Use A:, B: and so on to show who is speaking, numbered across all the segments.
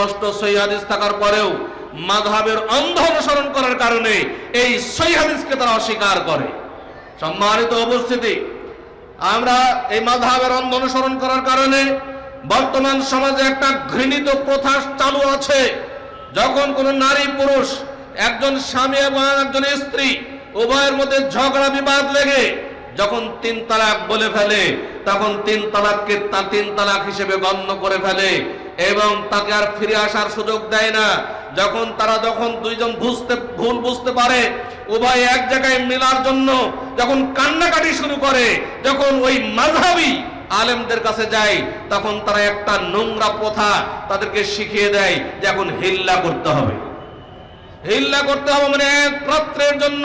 A: স্পষ্ট সৈহাদিস থাকার পরেও মাধাবের অন্ধ অনুসরণ করার কারণে এই সৈহাদিসকে তারা অস্বীকার করে। সম্মানিত উপস্থিতি, আমরা এই মাধাবের অন্ধ অনুসরণ করার কারণে বর্তমান সমাজে একটা ঘৃণিত প্রথা চালু আছে। যখন কোনো নারী পুরুষ, একজন স্বামী এবং একজন স্ত্রী উভয়ের মধ্যে ঝগড়া, বিবাদ লেগে যখন তিন তালাক বলে ফেলে, তখন তিন তালাককে তিন তালাক হিসেবে গণ্য করে ফেলে। এবং তাকে আর ফিরে আসার সুযোগ দেয় না। যখন তারা যখন দুইজন বুঝতে, ভুল বুঝতে পারে, উভয় এক জায়গায় মেলার জন্য যখন কান্নাকাটি শুরু করে, যখন ওই মাঝাবি আলেমদের কাছে যায়, তখন তারা একটা নোংরা প্রথা তাদেরকে শিখিয়ে দেয় যে এখন হিল্লা করতে হবে। হিল্লা করতে হবে মানে এক রাত্রের জন্য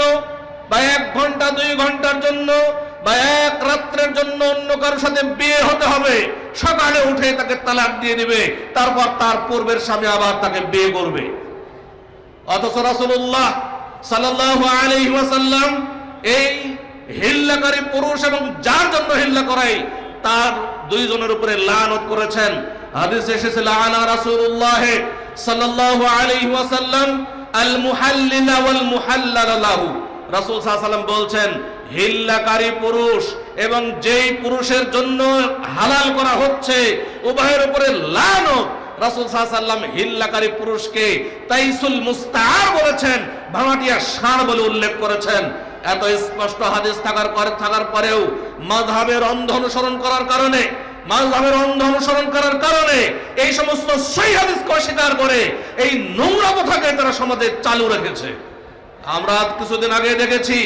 A: বা এক ঘণ্টা, দুই ঘণ্টার জন্য বা এক রাত্রের জন্য অন্য কারোর সাথে বিয়ে হতে হবে। সকালে উঠে তাকে তালাক দিয়ে দিবে, তারপর তার পূর্বের স্বামী আবার তাকে বিয়ে করবে। অথচ আলাইহি ওয়াসাল্লাম এই হিল্লাকারী পুরুষ এবং যার জন্য হিল্লা করাই, তার দুইজনের উপরে লানত করেছেন। হাদিসে এসেছে লানা রাসূলুল্লাহ সাল্লাল্লাহু আলাইহি ওয়াসাল্লাম আল মুহাল্লিলা ওয়াল মুহাল্লাল লাহু। রাসূল সাল্লাল্লাহু আলাইহি বলছেন হিল্লাকারী পুরুষ এবং যেই পুরুষের জন্য হালাল করা হচ্ছে, উভয়ের উপরে লানত। রাসূল সাল্লাম হিল্লাকারী পুরুষকে তাইসুল মুস্তার বলেছেন ভাঙাটিয়া ষাঁড় বলে উল্লেখ করেছেন। এত স্পষ্ট হাদিস থাকার পরে, থাকার পরেও মাযহাবের অন্ধ অনুসরণ করার কারণে, মাযহাবের অন্ধ অনুসরণ করার কারণে এই সমস্ত সই হাদিসকে অস্বীকার করে, এই নোংরা কথাকে তারা সমাজে চালু রেখেছে। আমরা কিছুদিন আগে দেখেছি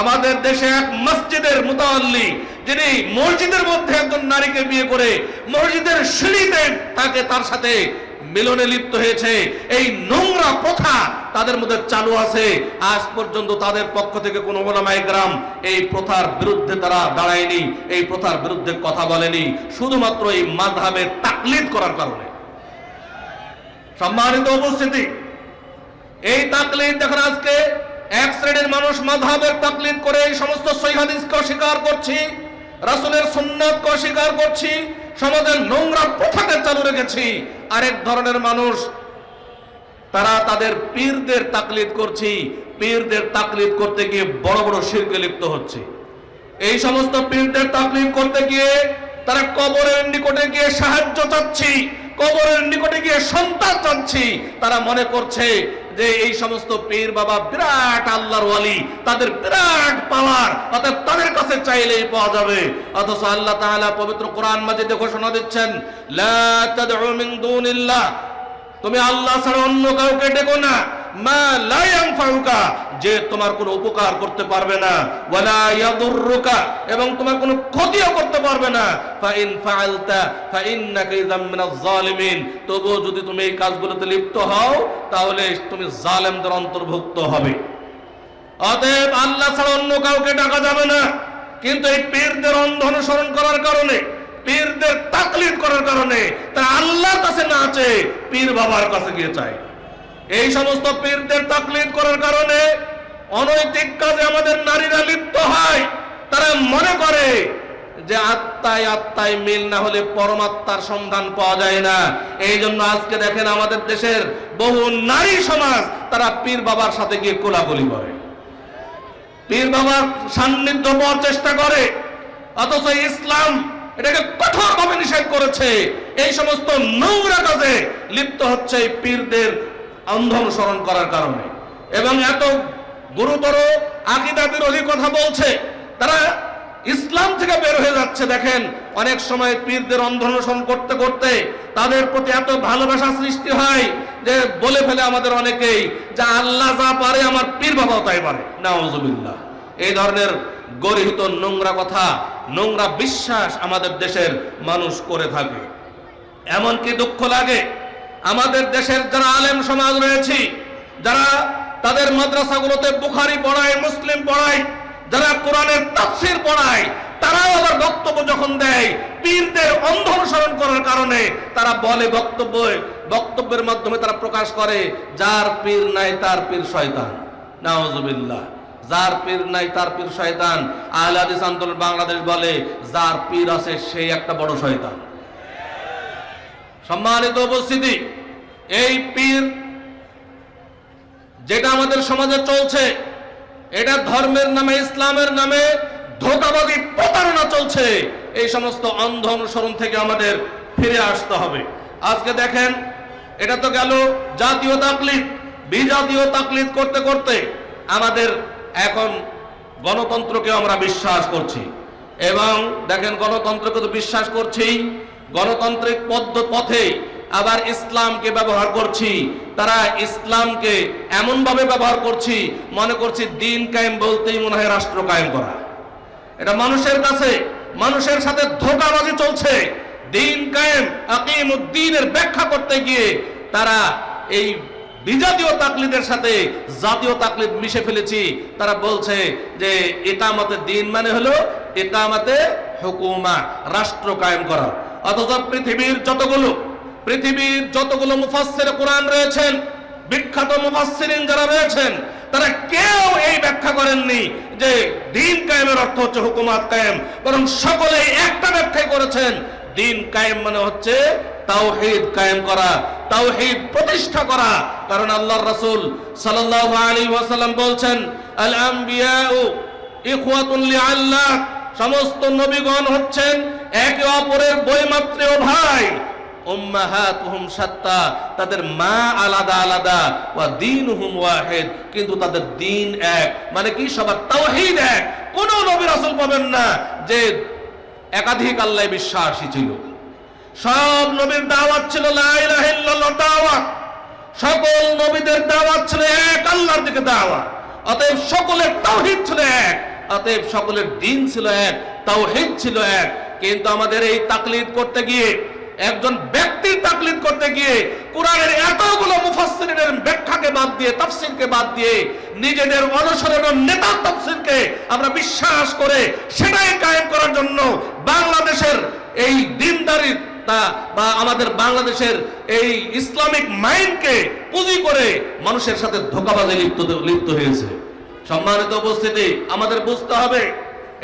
A: আমাদের দেশে এক মসজিদের মুতাল্লি, যিনি মসজিদের মধ্যে একজন নারীকে বিয়ে করে মসজিদের সিঁড়িতে তাকে তার সাথে মিলনে লিপ্ত হয়েছে। এই নোংরা প্রথা তাদের মধ্যে চালু আছে। আজ পর্যন্ত তাদের পক্ষ থেকে কোনো ওলামায়ে গ্রাম এই প্রথার বিরুদ্ধে তারা দাঁড়ায়নি, এই প্রথার বিরুদ্ধে কথা বলেনি, শুধুমাত্র এই মাযহাবের তাকলিদ করার কারণে। সম্মানিত উপস্থিতি, এই তাকলিদ দেখেন আজকে এক শ্রেণির মানুষ মাধাবের তাকলিদ করে এই সমস্ত সৈহাদিসকে অস্বীকার করছি, রাসূলের সুন্নাতকে অস্বীকার করছি, সমাজের নোংরা প্রথাকে চালু রেখেছি। আরেক ধরনের মানুষ, তারা তাদের পীরদের তাকলিদ করছি, পীরদের তাকলিদ করতে গিয়ে বড় বড় শিরকে লিপ্ত হচ্ছে। এই সমস্ত পীরদের তাকলিদ করতে গিয়ে তারা কবরের নিকটে গিয়ে সাহায্য চাচ্ছি, কবরের নিকটে গিয়ে সন্তান চাচ্ছি। তারা মনে করছে যে এই সমস্ত পীর বাবা বিরাট আল্লাহর ওয়ালি, তাদের বিরাট পাওয়ার অর্থাৎ তাদের কাছে চাইলেই পাওয়া যাবে। অথচ আল্লাহ তাআলা পবিত্র কোরআন মাজিদে ঘোষণা দিচ্ছেন, লা তাদউ মিন দুনিল্লাহ। তুমি আল্লাহ ছাড়া অন্য কাউকে ডেকো না। মা যে তোমার কোনো উপকার করতে পারবে না। এবং তোমার কোনো ক্ষতিও করতে পারবে না। ফা ইন যদি তুমি এই কাজগুলোতে লিপ্ত হও, তাহলে তুমি জালেমদের অন্তর্ভুক্ত হবে। অতএব আল্লাহ ছাড়া অন্য কাউকে ডাকা যাবে না। কিন্তু এই পীরদের অন্ধ অনুসরণ করার কারণে, পীরদের তাকলিদ কারণে তারা আল্লাহর কাছে না চেয়ে পীর বাবার কাছে গিয়ে চায়। এই সমস্ত পীরদের তাকলিদ করার কারণে অনৈতিক কাজে আমাদের নারীরা লিপ্ত হয়। তারা মনে করে যে আত্মায় আত্মায় মিল না হলে পরমাত্মার সন্ধান পাওয়া যায় না। এই জন্য আজকে দেখেন আমাদের দেশের বহু নারী সমাজ, তারা পীর বাবার সাথে গিয়ে কোলাকুলি করে। পীর বাবার সান্নিধ্য পাওয়ার চেষ্টা করে। অথচ ইসলাম এটাকে কঠোরভাবে নিষেধ করেছে। এই সমস্ত নোংরা কাজে লিপ্ত হচ্ছে এই পীরদের অন্ধ অনুসরণ করার কারণে। এবং এত গুরুতর আকিদা বিরোধী কথা বলছে, তারা ইসলাম থেকে বের হয়ে যাচ্ছে। দেখেন, অনেক সময় পীরদের অন্ধ অনুসরণ করতে করতে তাদের প্রতি এত ভালোবাসা সৃষ্টি হয় যে বলে ফেলে আমাদের অনেকেই, যে আল্লাহ যা পারে, আমার পীর বাবাও তাই পারে। নাউজুবিল্লাহ। এই ধরনের গরিহিত নোংরা কথা, নোংরা বিশ্বাস আমাদের দেশের মানুষ করে থাকে। এমনকি দুঃখ লাগে, আমাদের দেশের যারা আলেম সমাজ রয়েছে, যারা তাদের মাদ্রাসাগুলোতে বুখারি পড়ায়, মুসলিম পড়ায়, যারা কোরআনের তাফসির পড়ায়, তারাও আবার বক্তব্য যখন দেয়, পীরদের অন্ধ অনুসরণ করার কারণে তারা বলে বক্তব্য, বক্তব্যের মাধ্যমে তারা প্রকাশ করে, যার পীর নাই তার পীর শয়তান। নাওজুবিল্লাহ যার পীর নাই, তার পীর শয়তান। আহলে হাদিস আন্দোলন বাংলাদেশ বলে, যার পীর আছে, সেই একটা বড় শয়তান। সম্মানিত উপস্থিতি, এই পীর যেটা আমাদের সমাজে চলছে, এটা ধর্মের নামে, ইসলামের নামে ধোকাবাজি, প্রতারণা চলছে। এই সমস্ত অন্ধ অনুসরণ থেকে আমাদের ফিরে আসতে হবে। আজকে দেখেন, এটা তো গেল জাতীয় তাকলিদ। বিজাতীয় তাকলিদ করতে করতে আমাদের এখন গণতন্ত্রকে আমরা বিশ্বাস করছি। এবং দেখেন, গণতন্ত্রকে তো বিশ্বাস করছি গণতান্ত্রিক পথে আবার ইসলামকে ব্যবহার করছি। তারা ইসলামকে এমনভাবে ব্যবহার করছি, মনে করছি দিন কায়েম বলতেই মনে হয় রাষ্ট্র কায়েম করা। এটা মানুষের কাছে, মানুষের সাথে ধোকাবাজি চলছে। দিন কায়েম আকিম উদ্দিনের ব্যাখ্যা করতে গিয়ে তারা এই বিজাতীয় তাকলিদের সাথে জাতীয় তাকলিদ মিশে ফেলেছি। তারা বলছে যে একামতে দিন মানে হলো একামতে হুকুমা, রাষ্ট্র কায়েম করা। অথচ পৃথিবীর যতগুলো পৃথিবীর যতগুলো মুফাসসির কোরআন রয়েছেন, বিখ্যাত মুফাসসিরিন যারা রয়েছেন, তারা কেউ এই ব্যাখ্যা করেননি যে দিন কায়েমের অর্থ হচ্ছে হুকুমাত কায়েম। বরং সকলে একটা ব্যাখ্যাই করেছেন দিন কায়েম মানে হচ্ছে তাওহীদ কায়েম করা, তাওহীদ প্রতিষ্ঠা করা। কারণ আল্লাহর রাসূল সাল্লাল্লাহু আলাইহি ওয়াসাল্লাম বলছেন, আল আম্বিয়াউ ইখওয়াতুন লিআল্লাহ। সমস্ত নবীগণ হচ্ছেন একে অপরের বৈমাত্রেয় ভাই। উম্মাহাতুহুম সাত্তা, তাদের মা আলাদা আলাদা ওয়া দীনুহুম ওয়াহিদ। কিন্তু তাদের দিন এক। মানে কি? সবার তাওহীদ এক। কোন নবী রাসূল পাবেন না যে একাধিক আল্লাহ বিশ্বাসী ছিল। সব নবীর দাওয়াত ছিল দাওয়াত। সকল নবীদের দাওয়াত ছিল এক আল্লাহর দিকে দাওয়াত। অতএব সকলের তাওহিদ ছিল এক, অতএব সকলের দিন ছিল এক, তাওহিদ ছিল এক। কিন্তু আমাদের এই তাকলিদ করতে গিয়ে একজন ব্যক্তির তাকলিদ করতে গিয়ে কোরআনের এতগুলো মুফাসসিরের ব্যাখ্যাকে বাদ দিয়ে, তাফসীরকে বাদ দিয়ে নিজেদের অনুসরণ নেতার তাফসীরকে আমরা বিশ্বাস করে সেটাই কায়েম করার জন্য বাংলাদেশের এই দিনদারির তা বা আমাদের বাংলাদেশের এই ইসলামিক মাইন্ডকে পুঁজি করে মানুষের সাথে ধোকাবাজি লিপ্ত লিপ্ত হয়েছে। সম্মানিত উপস্থিতি, আমাদের বুঝতে হবে,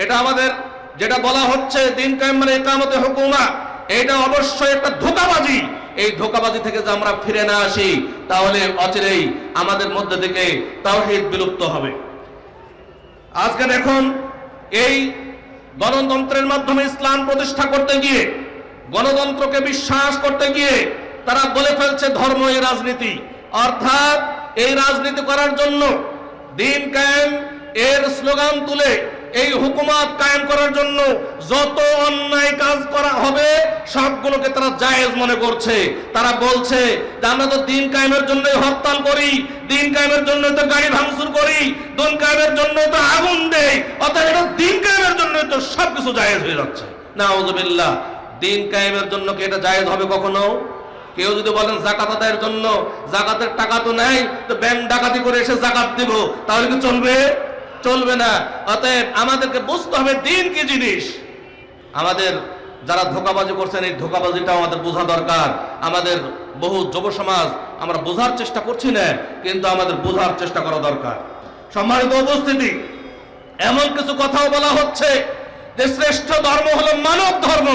A: এটা আমাদের যেটা বলা হচ্ছে দিন কায়েম মানে একামতে হুকুমা। এটা অবশ্যই একটা ধোকাবাজি। এই ধোকাবাজি থেকে যে আমরা ফিরে না আসি, তাহলে অচিরেই আমাদের মধ্যে থেকে তাওহীদ বিলুপ্ত হবে। আজকে দেখুন, এই গণতন্ত্রের মাধ্যমে ইসলাম প্রতিষ্ঠা করতে গিয়ে, গণতন্ত্রকে বিশ্বাস করতে গিয়ে তারা বলে ফেলছে ধর্ম এই রাজনীতি। অর্থাৎ এই রাজনীতি করার জন্য দিন কায়েম এর স্লোগান তুলে এই হুকুমাত কায়েম করার জন্য যত অন্যায় কাজ করা হবে, সবগুলোকে তারা জায়েজ মনে করছে। তারা বলছে যে, আমরা তো দিন কায়েমের জন্যই হরতাল করি, দিন কায়েমের জন্য তো গাড়ি ভাঙচুর করি, দিন কায়েমের জন্য তো আগুন দেই, অর্থাৎ এটা দিন কায়েমের জন্য তো সবকিছু জায়েজ হয়ে যাচ্ছে। না দিন কায়েমের জন্য কি এটা জায়েজ হবে কখনো? কেউ যদি বলেন জাকাত আদায়ের জন্য জাকাতের টাকা তো নেই, তো ব্যাংক ডাকাতি করে এসে জাকাত দিব, তাহলে কি চলবে? চলবে না। অতএব আমাদেরকে বুঝতে হবে দিন কি জিনিস। আমাদের যারা ধোকাবাজি করছেন, এই ধোকাবাজিটা আমাদের বোঝা দরকার। আমাদের বহু যুব সমাজ আমরা বোঝার চেষ্টা করছি না, কিন্তু আমাদের বোঝার চেষ্টা করা দরকার। সম্মানিত উপস্থিতি, এমন কিছু কথাও বলা হচ্ছে যে শ্রেষ্ঠ ধর্ম হলো মানব ধর্ম।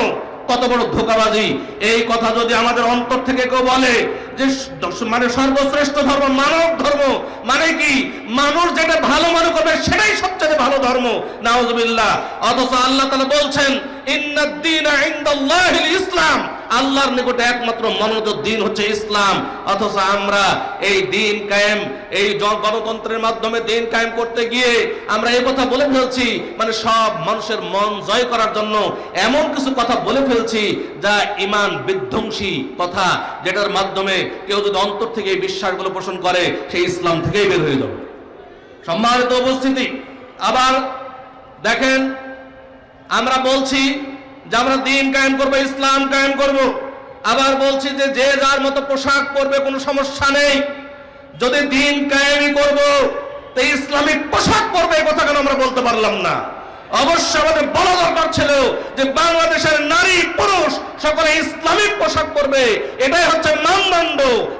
A: কত বড় ধোকাবাজি। এই কথা যদি আমাদের অন্তর থেকে কেউ বলে যে মানে সর্বশ্রেষ্ঠ ধর্ম মানব ধর্ম মানে কি? মানুষ যেটা ভালো মনে করবে সেটাই সবচেয়ে ভালো ধর্ম। নাউজুবিল্লাহ। অথচ আল্লাহ তাআলা বলছেন, ইন্নাদ-দীনা ইসলাম। আল্লাহর নিকটে একমাত্র মনোনীত দিন হচ্ছে ইসলাম। অথচ আমরা এই দিন কায়েম, এই গণতন্ত্রের মাধ্যমে দিন কায়েম করতে গিয়ে আমরা এই কথা বলে ফেলছি। মানে সব মানুষের মন জয় করার জন্য এমন কিছু কথা বলে ফেলছি যা ইমান বিধ্বংসী কথা, যেটার মাধ্যমে কেউ যদি অন্তর থেকে এই বিশ্বাসগুলো পোষণ করে, সেই ইসলাম থেকেই বের হয়ে যাবে। সম্মানিত উপস্থিতি, আবার দেখেন, আমরা বলছি যে আমরা দিন কায়েম করব, ইসলাম কায়েম করব। আবার বলছি যে যে যার মতো পোশাক পরবে, কোনো সমস্যা নেই। যদি দিন কায়েমই করব, তো ইসলামিক পোশাক পরবে কথা কেন আমরা বলতে পারলাম না? অবশ্যই আমাদের বলা দরকার ছিল যে বাংলাদেশের নারী পুরুষ সকলে ইসলামিক পোশাক পরবে। এটাই হচ্ছে মানদণ্ড।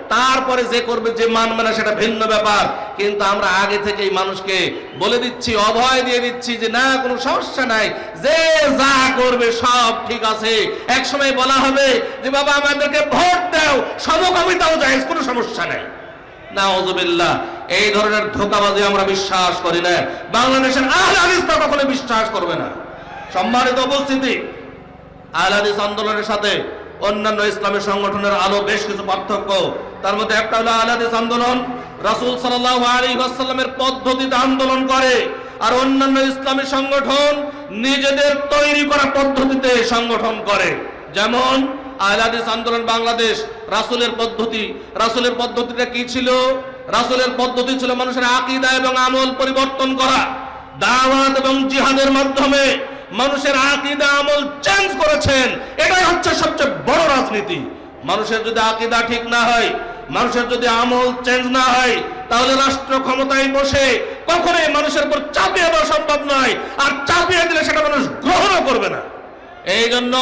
A: তারপরে যে করবে, যে মান মানে সেটা ভিন্ন ব্যাপার। কিন্তু আমরা আগে থেকেই মানুষকে বলে দিচ্ছি, অভয় দিয়ে দিচ্ছি যে না, কোনো সমস্যা নাই। যে যা করবে, সব ঠিক আছে। এক সময় বলা হবে যে, বাবা, আমাদেরকে ভোট দাও, সমকামিতাও যায় কোনো সমস্যা নাই। নাউজুবিল্লাহ, এই ধরনের ধোকাবাজি আমরা বিশ্বাস করি না। বাংলাদেশের আহলে কখনো বিশ্বাস করবে না। সম্মানিত উপস্থিতি, আহলে আন্দোলনের সাথে অন্যান্য ইসলামী সংগঠনের আলো বেশ কিছু পার্থক্য। তার মধ্যে একটা হলো আহলে আন্দোলন। রাসূল সাল্লাল্লাহু আলাইহি ওয়াসাল্লামের পদ্ধতিতে আন্দোলন করে আর অন্যান্য ইসলামী সংগঠন নিজেদের তৈরি করা পদ্ধতিতে সংগঠন করে। যেমন আহলাদিস আন্দোলন বাংলাদেশ, রাসূলের পদ্ধতি। রাসূলের পদ্ধতিটা কি ছিল? রাসূলের পদ্ধতি ছিল মানুষের আকিদা এবং আমল পরিবর্তন করা, দাওয়াত এবং জিহাদের মাধ্যমে মানুষের আকিদা, আমল চেঞ্জ করেছেন। এটাই হচ্ছে সবচেয়ে বড় রাজনীতি। মানুষের যদি আকিদা ঠিক না হয়, মানুষের যদি আমল চেঞ্জ না হয়, তাহলে রাষ্ট্র ক্ষমতায় বসে কখনোই মানুষের উপর চাপিয়ে দেওয়া সম্ভব নয়। আর চাপিয়ে দিলে সেটা মানুষ গ্রহণও করবে না। এই জন্য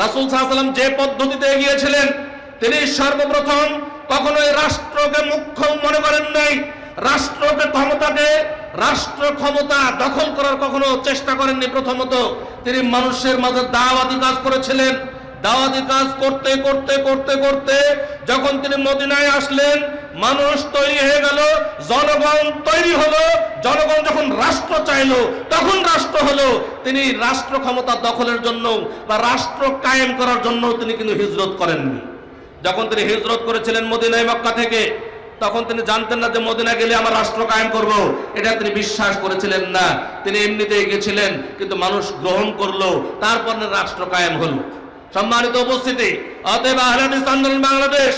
A: রাসুল সাহাশাল্লাম যে পদ্ধতিতে এগিয়েছিলেন, তিনি সর্বপ্রথম কখনোই রাষ্ট্রকে মুখ্য মনে করেন নাই। রাষ্ট্রকে ক্ষমতাকে, রাষ্ট্র ক্ষমতা দখল করার কখনো চেষ্টা করেননি। প্রথমত তিনি মানুষের মাঝে দাওয়াতি কাজ করেছিলেন। দাওয়াতি কাজ করতে করতে করতে করতে যখন তিনি মদিনায় আসলেন, মানুষ তৈরি হয়ে গেল, জনগণ তৈরি হলো, জনগণ যখন রাষ্ট্র চাইলো, তখন রাষ্ট্র হলো, তিনি রাষ্ট্র ক্ষমতা দখলের জন্য বা রাষ্ট্র কায়েম করার জন্য তিনি কিন্তু হিজরত করেননি। যখন তিনি হিজরত করেছিলেন মদিনায় মক্কা থেকে, তখন তিনি জানতেন না যে মদিনা গেলে আমার রাষ্ট্র কায়েম করব। এটা তিনি বিশ্বাস করেছিলেন না। তিনি এমনিতেই গেছিলেন, কিন্তু মানুষ গ্রহণ করল, তারপর রাষ্ট্র কায়েম হলো। সম্মানিত উপস্থিতি, অতএব আহলাদিস আন্দোলন বাংলাদেশ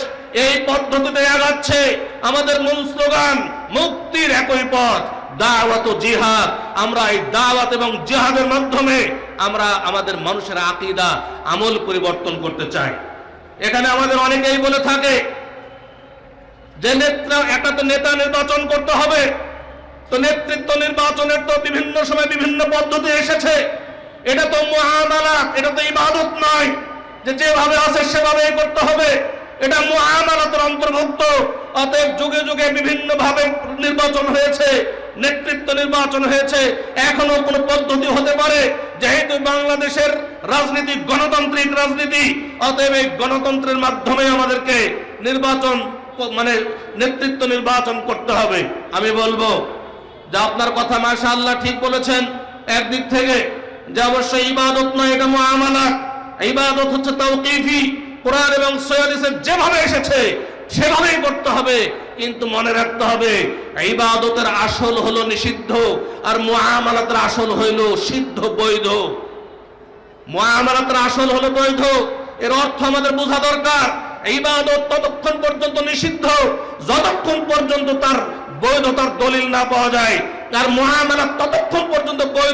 A: এই পদ্ধতিতে আগাচ্ছে আমাদের মূল স্লোগান, মুক্তির একই পথ, দাওয়াত ও জিহাদ। আমরা এই দাওয়াত এবং জিহাদের মাধ্যমে আমরা আমাদের মানুষের আকীদা, আমল পরিবর্তন করতে চাই। এখানে আমাদের অনেকেই বলে থাকে যে নেতা একটা তো নেতা নির্বাচন করতে হবে। তো নেতৃত্ব নির্বাচনের তো বিভিন্ন সময় বিভিন্ন পদ্ধতি এসেছে। এটা তো মহামালাত, এটা তো ইবাদত নয় যে যেভাবে আছে সেভাবে করতে হবে। এটা মহামালাতের অন্তর্ভুক্ত। অতএব যুগে যুগে বিভিন্ন ভাবে নির্বাচন হয়েছে, নেতৃত্ব নির্বাচন হয়েছে। এখনও কোনো পদ্ধতি হতে পারে, যেহেতু বাংলাদেশের রাজনীতি গণতান্ত্রিক রাজনীতি, অতএব এই গণতন্ত্রের মাধ্যমে আমাদেরকে নির্বাচন মানে নেতৃত্ব নির্বাচন করতে হবে। আমি বলব যে আপনার কথা মাশা আল্লাহ ঠিক বলেছেন। একদিক থেকে যে অবশ্যই ইবাদত নয়, এটা মুআমালাত ইবাদত হচ্ছে তাওকীফি। কোরআন এবং সৈয়াদিসের যেভাবে এসেছে, সেভাবেই করতে হবে। কিন্তু মনে রাখতে হবে, ইবাদতের আসল হলো নিষিদ্ধ আর মুআমালাতের আসল হইল সিদ্ধ, বৈধ। মুআমালাতের আসল হলো বৈধ। এর অর্থ আমাদের বোঝা দরকার। ইবাদত ততক্ষণ পর্যন্ত নিষিদ্ধ, যতক্ষণ পর্যন্ত তার বৈধতার দলিল না পাওয়া যায়। তার মুআমালাত ততক্ষণ পর্যন্ত বৈধ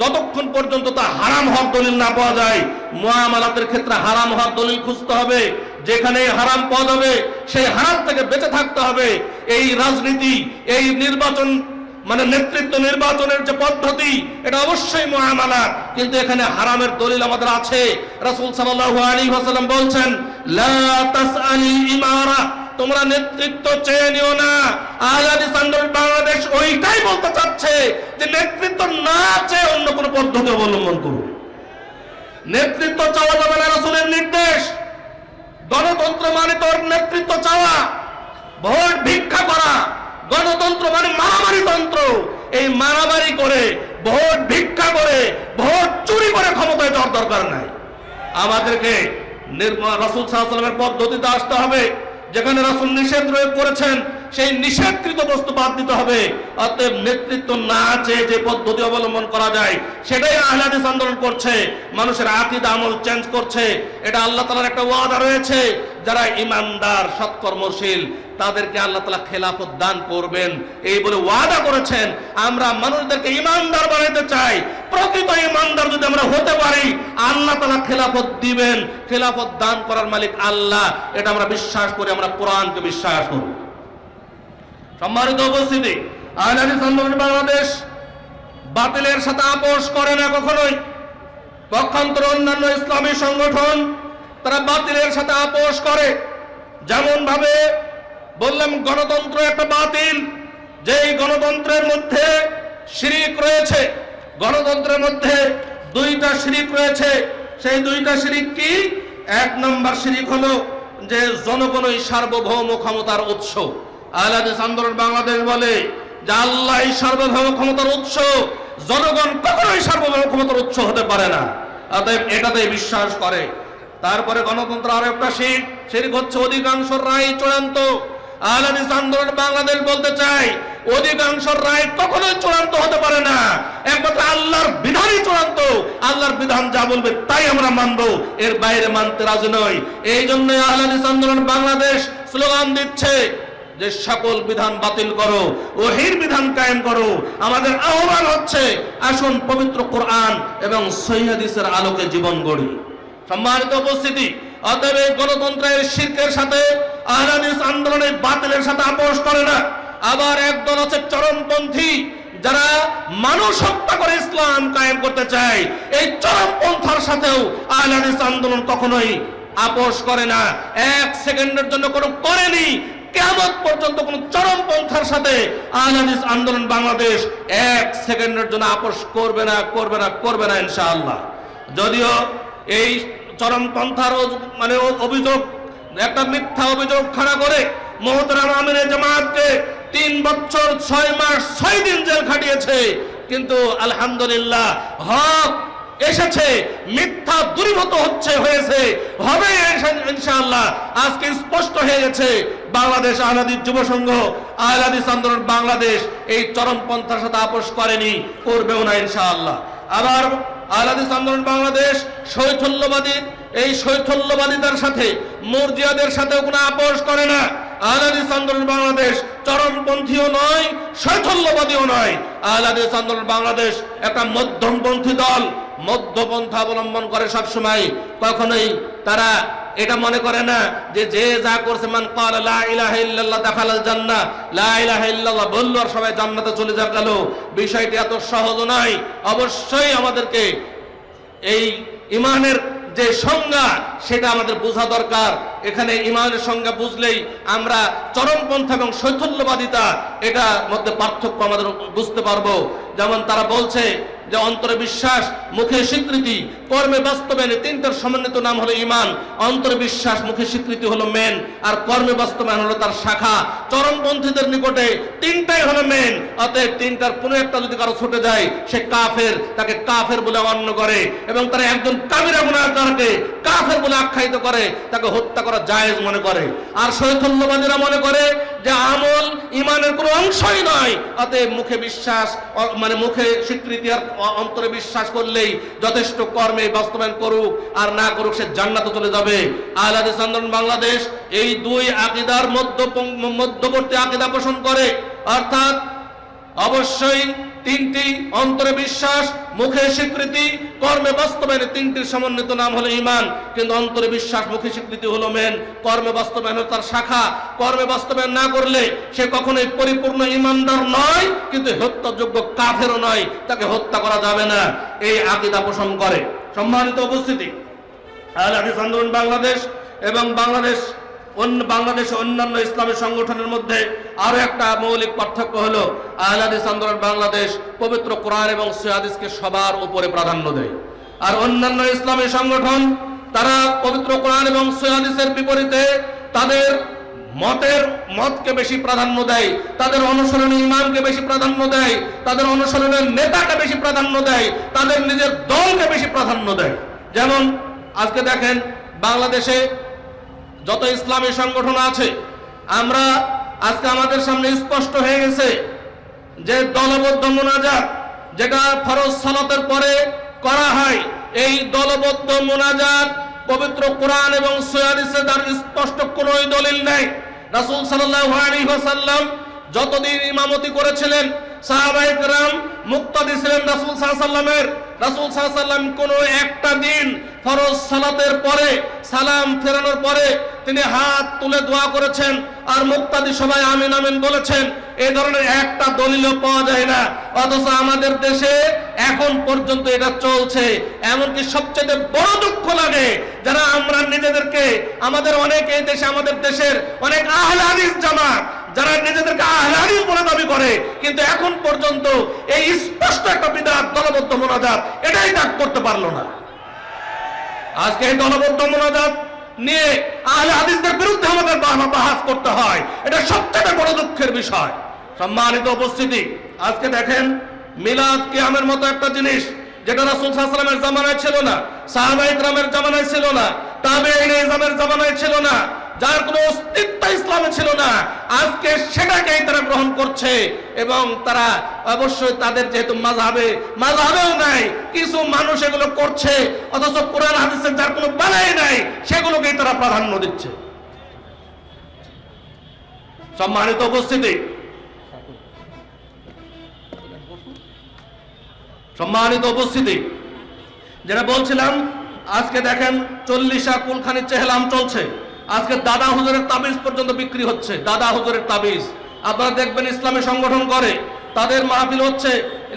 A: যতক্ষণ পর্যন্ত তা হারাম হওয়ার দলিল না পাওয়া যায় মুআমালাতের ক্ষেত্রে হারাম হওয়ার দলিল খুঁজতে হবে, যেখানে হারাম পাওয়া যাবে, সেই হারাম থেকে বেঁচে থাকতে হবে। এই রাজনীতি, এই নির্বাচন মানে নেতৃত্ব নির্বাচনের যে পদ্ধতি, এটা অবশ্যই মহামালা কিন্তু এখানে হারামের দলিল আমাদের আছে। রাসূল সাল্লাল্লাহু আলাইহি ওয়াসাল্লাম বলছেন, লা ইমারা তোমরা নেতৃত্ব চেয়ে নিও না। আজাদি আন্দোলন বাংলাদেশ ওইটাই বলতে চাচ্ছে যে নেতৃত্ব না চেয়ে অন্য কোনো পদ্ধতি অবলম্বন করুন নেতৃত্ব চাওয়া যাবে না রাসূলের নির্দেশ। গণতন্ত্র মানে তোর নেতৃত্ব চাওয়া। ভোট ভিক্ষা করা। গণতন্ত্র মানে মারামারি তন্ত্র। এই মারামারি করে, ভোট ভিক্ষা করে, ভোট চুরি করে ক্ষমতায় যাওয়ার দরকার নাই। আমাদেরকে রসুল সাল্লামের পদ্ধতিতে আসতে হবে। যেখানে রাসুল নিষেধ প্রয়োগ করেছেন সেই নিষেধকৃত বস্তু বাদ দিতে হবে। অতএব নেতৃত্ব না চেয়ে যে পদ্ধতি অবলম্বন করা যায়, সেটাই আহলাদিস আন্দোলন করছে। মানুষের আকিদ আমল চেঞ্জ করছে। এটা আল্লাহ তালার একটা ওয়াদা রয়েছে। যারা ইমানদার, সৎকর্মশীল, তাদেরকে আল্লাহ তালা খেলাফত দান করবেন। এই বলে ওয়াদা করেছেন। আমরা মানুষদেরকে ইমানদার বানাইতে চাই। প্রকৃত ইমানদার যদি আমরা হতে পারি, আল্লাহ তালা খেলাফত দিবেন। খেলাফত দান করার মালিক আল্লাহ। এটা আমরা বিশ্বাস করি, আমরা কোরআনকে বিশ্বাস করি। সম্মানিত উপস্থিতি আইনানি আন্দোলন বাংলাদেশ বাতিলের সাথে আপোষ করে না কখনোই। পক্ষান্তর অন্যান্য ইসলামী সংগঠন তারা বাতিলের সাথে আপোষ করে। যেমন ভাবে বললাম, গণতন্ত্র একটা বাতিল। যেই গণতন্ত্রের মধ্যে শিরিক রয়েছে, গণতন্ত্রের মধ্যে দুইটা শিরিক রয়েছে। সেই দুইটা শিরিক কি? এক নম্বর শিরিক হলো যে জনগণই সার্বভৌম ক্ষমতার উৎস। আহলাদিস আন্দোলন বাংলাদেশ বলে যে আল্লাহ সার্বভৌম ক্ষমতার উৎস, জনগণ কখনোই সার্বভৌম ক্ষমতার উৎস হতে পারে না। অতএব এটাতে বিশ্বাস করে। তারপরে গণতন্ত্র আরও একটা শিখ শিখ হচ্ছে অধিকাংশ রায় চূড়ান্ত। আহলাদিস আন্দোলন বাংলাদেশ বলতে চাই, অধিকাংশ রায় কখনোই চূড়ান্ত হতে পারে না। একমাত্র আল্লাহর বিধানই চূড়ান্ত। আল্লাহর বিধান যা বলবে তাই আমরা মানবো। এর বাইরে মানতে রাজি নই। এই জন্য আহলাদিস আন্দোলন বাংলাদেশ স্লোগান দিচ্ছে যে সকল বিধান বাতিল করো, ওহির বিধান কায়েম করো। আমাদের আহ্বান হচ্ছে, আসুন পবিত্র কোরআন এবং সৈহাদিসের আলোকে জীবন গড়ি। সম্মানিত উপস্থিতি, অতএব এই গণতন্ত্রের শিল্পের সাথে, আহলাদিস আন্দোলনের বাতিলের সাথে আপোষ করে না। আবার একদল আছে চরমপন্থী, যারা মানুষ হত্যা করে ইসলাম কায়েম করতে চায়। এই চরমপন্থার সাথেও আহলাদিস আন্দোলন কখনোই আপোষ করে না। এক সেকেন্ডের জন্য কোনো করেনি কেমন পর্যন্ত কোন চরমপন্থার সাথে আহলাদিস আন্দোলন বাংলাদেশ এক সেকেন্ডের জন্য আপোষ করবে না করবে না করবে না ইনশাআল্লাহ। যদিও এই চরমপন্থার মানে অভিযোগ, একটা মিথ্যা অভিযোগ খাড়া করে মোহতরাম আমিনের জামাতকে তিন বছর ছয় মাস ছয় দিন জেল খাটিয়েছে, কিন্তু আলহামদুলিল্লাহ হক এসেছে, মিথ্যা দূরীভূত হচ্ছে, হয়েছে, হবে ইনশা- ইনশাআল্লাহ। আজকে স্পষ্ট হয়ে গেছে, বাংলাদেশ আহলাদিস যুব সংঘ আহলাদিস আন্দোলন বাংলাদেশ এই চরমপন্থার সাথে আপোষ করেনি, করবেও না ইনশাআল্লাহ। আবার আহলাদিস আন্দোলন বাংলাদেশ, শৈথল্যবাদী, এই শৈথল্যবাদীদের সাথে, মর্জিয়াদের সাথেও কোনো আপোষ করে না। আহলাদিস আন্দোলন বাংলাদেশ চরমপন্থীও নয়, শৈথল্যবাদীও নয়। আহলাদিস আন্দোলন বাংলাদেশ একটা মধ্যমপন্থী দল মধ্যপন্থা অবলম্বন করে সবসময়। কখনোই তারা এটা মনে করে না যে যে যা করছে, মান কাল লা ইলাহা ইল্লাল্লাহ দাখালাল জান্নাহ। লা ইলাহা ইল্লাল্লাহ বলল আর সবাই জান্নাতে চলে যা গেল। বিষয়টি এত সহজ নয়। অবশ্যই আমাদেরকে এই ইমানের যে সংজ্ঞা, সেটা আমাদের বোঝা দরকার। এখানে ইমানের সংজ্ঞা বুঝলেই আমরা চরমপন্থা এবং শৈথল্যবাদিতা এটা মধ্যে পার্থক্য আমাদের বুঝতে পারব। যেমন তারা বলছে যে অন্তরে বিশ্বাস মুখে স্বীকৃতি, কর্মে বাস্তবায়নে তিনটার সমন্বিত নাম হলো ইমান অন্তরে বিশ্বাস মুখে স্বীকৃতি হলো মেন, আর কর্মে বাস্তবায়ন হলো তার শাখা। চরমপন্থীদের নিকটে তিনটাই হলো মেন। অতএব তিনটার কোনো একটা যদি কারও ছুটে যায়, সে কাফের, তাকে কাফের বলে অন্য করে এবং তারা একজন কামিরা গুণাকারকে কাফের বলে আখ্যায়িত করে, তাকে হত্যা করা জায়েজ মনে করে। আর শৈথল্যবাদীরা মনে করে যে আমল ইমানের কোনো অংশই নয়। অতএব মুখে বিশ্বাস মানে মুখে স্বীকৃতি আর অন্তরে বিশ্বাস করলেই যথেষ্ট কর্মে বাস্তবায়ন করুক, আর না করুক সে জান্নাতে চলে যাবে। আহলাদিস আন্দোলন বাংলাদেশ এই দুই আকিদার মধ্য মধ্যবর্তী আকিদা পোষণ করে। অর্থাৎ অবশ্যই তিনটি অন্তরে বিশ্বাস মুখে স্বীকৃতি, কর্মে বাস্তবায়নে তিনটির সমন্বিত নাম হলো ইমান কিন্তু অন্তরে বিশ্বাস মুখে স্বীকৃতি হলো মেন। কর্মে বাস্তবায়ন তার শাখা। কর্মে বাস্তবায়ন না করলে সে কখনোই পরিপূর্ণ ইমানদার নয়, কিন্তু হত্যাযোগ্য কাফেরও নয়। তাকে হত্যা করা যাবে না। এই আকিদা পোষণ করে। সম্মানিত উপস্থিতি। আল হাদিস আন্দোলন বাংলাদেশ এবং বাংলাদেশ অন্য বাংলাদেশে অন্যান্য ইসলামী সংগঠনের মধ্যে আরও একটা মৌলিক পার্থক্য হলো আহলাদিস আন্দোলন বাংলাদেশ পবিত্র কোরআন এবং সিহাদিসকে সবার উপরে প্রাধান্য দেয়। আর অন্যান্য ইসলামী সংগঠন, তারা পবিত্র কোরআন এবং সিহাদিসের বিপরীতে তাদের মতের মতকে বেশি প্রাধান্য দেয়, তাদের অনুসরণে ইমামকে বেশি প্রাধান্য দেয়, তাদের অনুসরণের নেতাকে বেশি প্রাধান্য দেয়, তাদের নিজের দলকে বেশি প্রাধান্য দেয়। যেমন, আজকে দেখেন বাংলাদেশে যত ইসলামী সংগঠন আছে, আমরা আজকে আমাদের সামনে স্পষ্ট হয়ে গেছে যে দলবদ্ধ মোনাজাত যেটা ফরজ সালাতের পরে করা হয়, এই দলবদ্ধ মোনাজাত পবিত্র কোরআন এবং সৈয়াদিসে তার স্পষ্ট কোনোই দলিল নেই। রাসুল সাল্লাম যতদিন ইমামতি করেছিলেন সাহাবাহিক রাম মুক্তি ছিলেন রাসুল সাহা সাল্লামের রাসূল সাল্লাম কোনো একটা দিন ফরজ সালাতের পরে, সালাম ফেরানোর পরে তিনি হাত তুলে দোয়া করেছেন আর মুক্তাদি সবাই আমিন আমিন বলেছেন। এই ধরনের একটা দলিলও পাওয়া যায় না। অথচ আমাদের দেশে এখন পর্যন্ত এটা চলছে। এমনকি সবচেয়ে বড় দুঃখ লাগে যারা আমরা নিজেদেরকে, আমাদের অনেক এই দেশে, আমাদের দেশের অনেক আহলে হাদিস জামাত যারা নিজেদেরকে আহলাদিস বলে দাবি করে, কিন্তু এখন পর্যন্ত এই স্পষ্ট একটা বিদাত দলবদ্ধ মোনাজাত, এটাই ডাক করতে পারল না। আজকে এই দলবদ্ধ মোনাজাত নিয়ে আহলে হাদিসদের বিরুদ্ধে আমাদের বাহাস করতে হয়। এটা সবচেয়ে বড় দুঃখের বিষয়। সম্মানিত উপস্থিতি, আজকে দেখেন মিলাদ কিয়ামের মতো একটা জিনিস, যেটা রাসুল সাহসালামের জামানায় ছিল না সাহাবা ইকরামের জামানায় ছিল না তাবে ইসলামের জামানায় ছিল না যার কোনো অস্তিত্ব ইসলামে ছিল না। আজকে সেটাকেই তারা গ্রহণ করছে এবং তারা অবশ্যই তাদের যেহেতু মাযহাবে, মাযহাবেও নাই, কিছু মানুষ এগুলো করছে, অথচ কোরআন হাদিসের যার কোনো বালাই নাই, সেগুলোকেই তারা প্রাধান্য দিচ্ছে। সম্মানিত উপস্থিতি। সম্মানিত উপস্থিতি। যেটা বলছিলাম, আজকে দেখেন চল্লিশা কুলখানি চেহলাম চলছে। আজকে দাদা হুজুরের তাবিজ পর্যন্ত বিক্রি হচ্ছে, দাদা হুজুরের তাবিজ। আপনারা দেখবেন ইসলামী সংগঠন করে, তাদের মাহফিল হচ্ছে,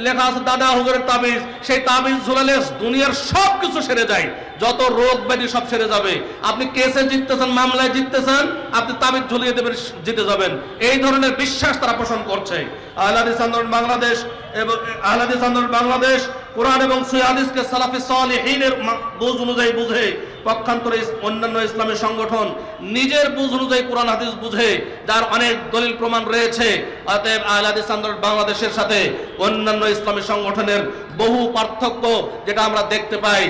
A: লেখা আছে দাদা হুজুরের তাবিজ। সেই তাবিজ ঝুলালে দুনিয়ার সব কিছু সেরে যায়, যত রোগ ব্যাধি সব সেরে যাবে। আপনি কেসে জিততেছেন, মামলায় জিততেছেন, আপনি তাবিজ ঝুলিয়ে দেবেন, জিতে যাবেন। এই ধরনের বিশ্বাস তারা পোষণ করছে। আহলাদিস আন্দোলন বাংলাদেশ এবং, আহলাদিস আন্দোলন বাংলাদেশ, কোরআন এবং সুয়াদিসকে সালাফি সালেহিনের বুঝ অনুযায়ী বুঝে। পক্ষান্তরে অন্যান্য ইসলামী সংগঠন নিজের বুঝ অনুযায়ী কোরআন, হাদিস বুঝে, যার অনেক দলিল প্রমাণ রয়েছে। অতএব আহলাদিস আন্দোলন বাংলাদেশের সাথে অন্যান্য ইসলামী সংগঠনের বহু পার্থক্য যেটা আমরা দেখতে পাই।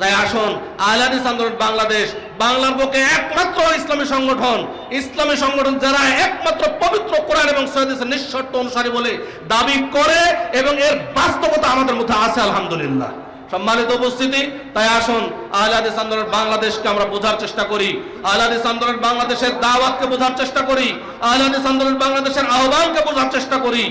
A: তাই আসুন আহলাদিস আন্দোলন বাংলাদেশ, বাংলার বুকে একমাত্র ইসলামী সংগঠন ইসলামী সংগঠন যারা একমাত্র পবিত্র কোরআন এবং সৈয়দের নিঃশর্ত অনুসারী বলে দাবি করে এবং এর বাস্তবতা আমাদের মধ্যে আছে, আলহামদুলিল্লাহ। সম্মানিত উপস্থিতি, তাই আসুন আহলাদিস আন্দোলন বাংলাদেশকে আমরা বোঝার চেষ্টা করি। আহলাদিস আন্দোলন বাংলাদেশের দাওয়াতকে বোঝার চেষ্টা করি। আহলাদিস আন্দোলন বাংলাদেশের আহ্বানকে বোঝার চেষ্টা করি।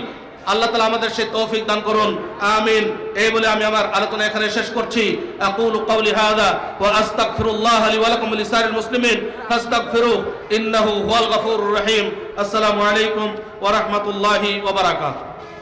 A: আল্লাহ তালা আমাদের সেই তৌফিক দান করুন। আমিন। এই বলে আমি আমার আলোচনা এখানে শেষ করছি। আকুলু কাউলি হাদা ওয়া আস্তাগফিরুল্লাহ লি ওয়া লাকুম লিসারিল মুসলিমিন। ফাস্তাগফিরু, ইন্নাহু হুয়াল গফুরুর রহিম। আসসালামু আলাইকুম ওয়া রাহমাতুল্লাহি